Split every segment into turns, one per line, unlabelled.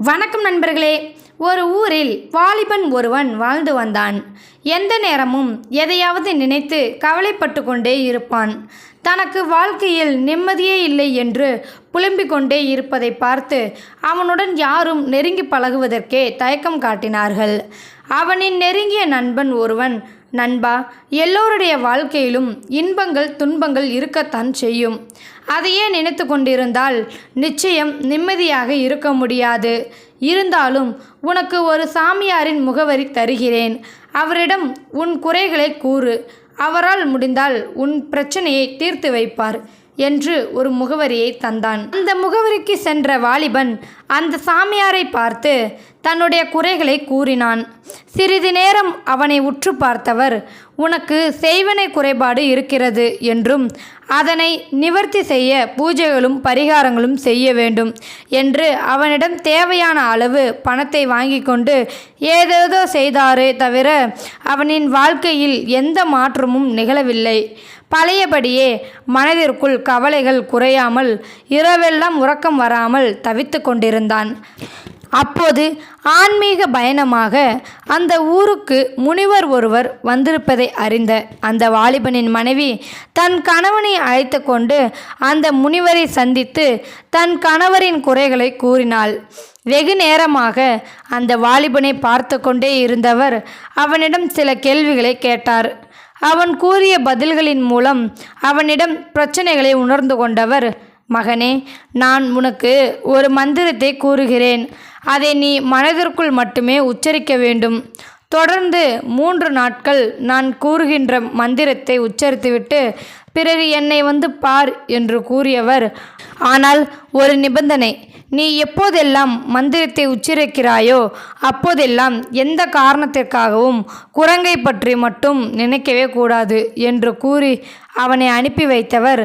வணக்கம் நண்பர்களே. ஒரு ஊரில் வாலிபன் ஒருவன் வாழ்ந்து வந்தான். எந்த நேரமும் எதையாவது நினைத்து கவலைப்பட்டு கொண்டே இருப்பான். தனக்கு வாழ்க்கையில் நிம்மதியே இல்லை என்று புலம்பிக் கொண்டே இருப்பதை பார்த்து அவனுடன் யாரும் நெருங்கி பழகுவதற்கே தயக்கம் காட்டினார்கள். அவனின் நெருங்கிய நண்பன் ஒருவன் நண்பா எல்லோருடைய வாழ்க்கையிலும் இன்பங்கள் துன்பங்கள் இருக்கத்தான் செய்யும். அதையே நினைத்து கொண்டிருந்தால் நிச்சயம் நிம்மதியாக இருக்க முடியாது. இருந்தாலும் உனக்கு ஒரு சாமியாரின் முகவரி தருகிறேன். அவரிடம் உன் குறைகளை கூறு. அவரால் முடிந்தால் உன் பிரச்சனையை தீர்த்து வைப்பார் என்று ஒரு முகவரியை தந்தான். அந்த முகவரிக்கு சென்ற வாலிபன் அந்த சாமியாரை பார்த்து தன்னுடைய குறைகளை கூறினான். சிறிது நேரம் அவனை உற்று பார்த்தவர் உனக்கு செய்வனை குறைபாடு இருக்கிறது என்றும் அதனை நிவர்த்தி செய்ய பூஜைகளும் பரிகாரங்களும் செய்ய வேண்டும் என்று அவனிடம் தேவையான அளவு பணத்தை வாங்கி கொண்டு ஏதேதோ செய்தாரே தவிர அவனின் வாழ்க்கையில் எந்த மாற்றமும் நிகழவில்லை. பழையபடியே மனதிற்குள் கவலைகள் குறையாமல் இரவெல்லாம் உறக்கம் வராமல் தவித்து கொண்டிருந்தான். அப்போது ஆன்மீக பயணமாக அந்த ஊருக்கு முனிவர் ஒருவர் வந்திருப்பதை அறிந்த அந்த வாலிபனின் மனைவி தன் கணவனை அழைத்து கொண்டு அந்த முனிவரை சந்தித்து தன் கணவரின் குறைகளை கூறினாள். வெகு நேரமாக அந்த வாலிபனை பார்த்து கொண்டே இருந்தவர் அவனிடம் சில கேள்விகளை கேட்டார். அவன் கூறிய பதில்களின் மூலம் அவனிடம் பிரச்சனைகளை உணர்ந்து கொண்டவர் மகனே நான் உனக்கு ஒரு மந்திரத்தை கூறுகிறேன். அதை நீ மனதிற்குள் மட்டுமே உச்சரிக்க வேண்டும். தொடர்ந்து மூன்று நாட்கள் நான் கூறுகின்ற மந்திரத்தை உச்சரித்துவிட்டு பிறகு என்னை வந்து பார் என்று கூறியவர். ஆனால் ஒரு நிபந்தனை நீ எப்போதெல்லாம் மந்திரத்தை உச்சரிக்கிறாயோ அப்போதெல்லாம் எந்த காரணத்திற்காகவும் குரங்கை பற்றி மட்டும் நினைக்கவே கூடாது என்று கூறி அவனை அனுப்பி வைத்தவர்.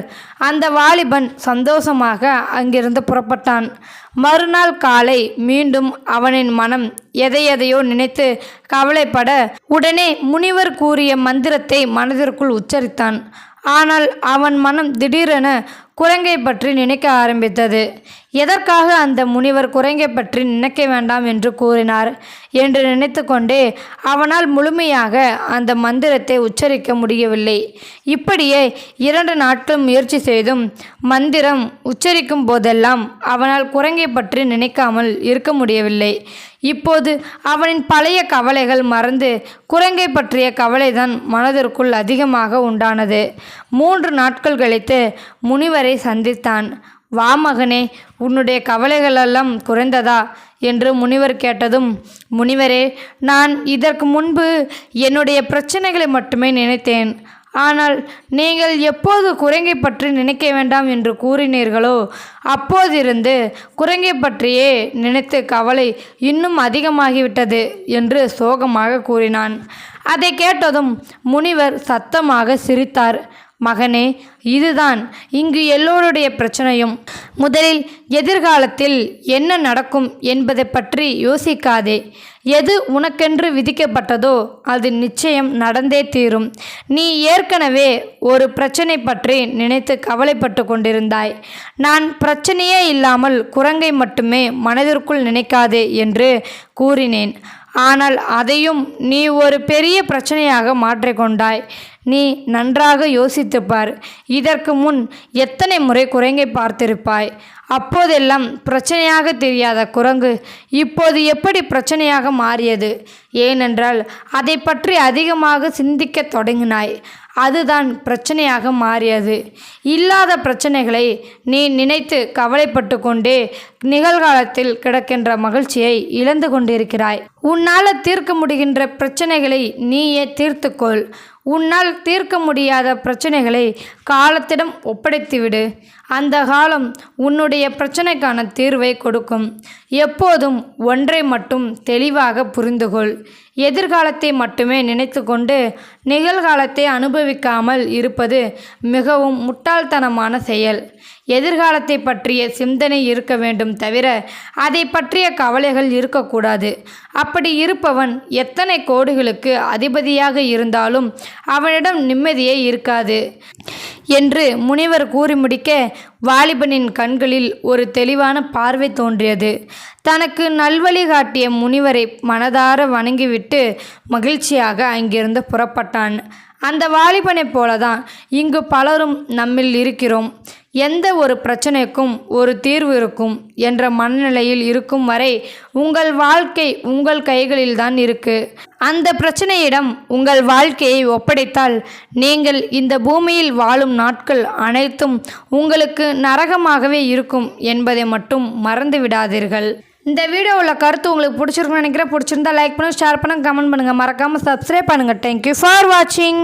அந்த வாலிபன் சந்தோஷமாக அங்கிருந்து புறப்பட்டான். மறுநாள் காலை மீண்டும் அவனின் மனம் எதையெதையோ நினைத்து கவலைப்பட உடனே முனிவர் கூறிய மந்திரத்தை மனதிற்குள் உச்சரித்தான். ஆனால் அவன் மனம் திடீரென குரங்கை பற்றி நினைக்க ஆரம்பித்தது. எதற்காக அந்த முனிவர் குரங்கை பற்றி நினைக்க வேண்டாம் என்று கூறினார்? என்று நினைத்து கொண்டே அவனால் முழுமையாக அந்த மந்திரத்தை உச்சரிக்க முடியவில்லை. இப்படியே இரண்டு நாட்கள் முயற்சி செய்தும் மந்திரம் உச்சரிக்கும் போதெல்லாம் அவனால் குரங்கை பற்றி நினைக்காமல் இருக்க முடியவில்லை. இப்போது அவனின் பழைய கவலைகள் மறந்து குரங்கை பற்றிய கவலைதான் மனதிற்குள் அதிகமாக உண்டானது. மூன்று நாட்கள் கழித்து முனிவர் சந்தித்தான். வா மகனே உன்னுடைய கவலைகளெல்லாம் குறைந்ததா? என்று முனிவர் கேட்டதும் முனிவரே நான் இதற்கு முன்பு என்னுடைய பிரச்சனைகளை மட்டுமே நினைத்தேன். ஆனால் நீங்கள் எப்போது குரங்கை பற்றி நினைக்க வேண்டாம் என்று கூறினீர்களோ அப்போதிருந்து குரங்கை பற்றியே நினைத்து கவலை இன்னும் அதிகமாகிவிட்டது என்று சோகமாக கூறினான். அதை கேட்டதும் முனிவர் சத்தமாக சிரித்தார். மகனே இதுதான் இங்கு எல்லோருடைய பிரச்சனையும். முதலில் எதிர்காலத்தில் என்ன நடக்கும் என்பதை பற்றி யோசிக்காதே. எது உனக்கென்று விதிக்கப்பட்டதோ அது நிச்சயம் நடந்தே தீரும். நீ ஏற்கனவே ஒரு பிரச்சனை பற்றி நினைத்து கவலைப்பட்டு கொண்டிருந்தாய். நான் பிரச்சனையே இல்லாமல் குரங்கை மட்டுமே மனதிற்குள் நினைக்காதே என்று கூறினேன். ஆனால் அதையும் நீ ஒரு பெரிய பிரச்சனையாக மாற்றிக்கொண்டாய் நீ நன்றாக யோசித்துப்பார். இதற்கு முன் எத்தனை முறை குரங்கை பார்த்திருப்பாய்? அப்போதெல்லாம் பிரச்சனையாக தெரியாத குரங்கு இப்போது எப்படி பிரச்சனையாக மாறியது? ஏனென்றால் அதை பற்றி அதிகமாக சிந்திக்க தொடங்கினாய். அதுதான் பிரச்சனையாக மாறியது. இல்லாத பிரச்சனைகளை நீ நினைத்து கவலைப்பட்டு கொண்டே நிகழ்காலத்தில் கிடக்கின்ற மகிழ்ச்சியை இழந்து கொண்டிருக்கிறாய். உன்னால் தீர்க்க முடிகின்ற பிரச்சனைகளை நீயே தீர்த்துக்கொள். உன்னால் தீர்க்க முடியாத பிரச்சனைகளை காலத்திடம் ஒப்படைத்துவிடு. அந்த காலம் உன்னுடைய பிரச்சனைக்கான தீர்வை கொடுக்கும். எப்போதும் ஒன்றை மட்டும் தெளிவாக புரிந்துகொள். எதிர்காலத்தை மட்டுமே நினைத்து கொண்டு நிகழ்காலத்தை அனுபவிக்காமல் இருப்பது மிகவும் முட்டாள்தனமான செயல். எதிர்காலத்தை பற்றிய சிந்தனை இருக்க வேண்டும் தவிர அதை பற்றிய கவலைகள் இருக்கக்கூடாது. அப்படி இருப்பவன் எத்தனை கோடுகளுக்கு அதிபதியாக இருந்தாலும் அவனிடம் நிம்மதியே இருக்காது. என்று முனிவர் கூறி முடிக்க வாலிபனின் கண்களில் ஒரு தெளிவான பார்வை தோன்றியது. தனக்கு நல்வழி காட்டிய முனிவரை மனதார வணங்கிவிட்டு மகிழ்ச்சியாக அங்கிருந்து புறப்பட்டான். அந்த வாலிபனைப் போல தான் இங்கு பலரும் நம்மில் இருக்கிறோம். எந்த ஒரு பிரச்சனைக்கும் ஒரு தீர்வு இருக்கும் என்ற மனநிலையில் இருக்கும் வரை உங்கள் வாழ்க்கை உங்கள் கைகளில் தான் இருக்கு. அந்த பிரச்சனையிடம் உங்கள் வாழ்க்கையை ஒப்படைத்தால் நீங்கள் இந்த பூமியில் வாழும் நாட்கள் அனைத்தும் உங்களுக்கு நரகமாகவே இருக்கும் என்பதை மட்டும் மறந்து விடாதீர்கள் இந்த வீடியோவில் கருத்து உங்களுக்கு பிடிச்சிருக்குன்னு நினைக்கிறேன். பிடிச்சிருந்தா லைக் பண்ணுங்கள் ஷேர் பண்ணுங்கள் கமெண்ட் பண்ணுங்கள் மறக்காமல் சப்ஸ்கிரைப் பண்ணுங்கள் தேங்க்யூ ஃபார் வாட்சிங்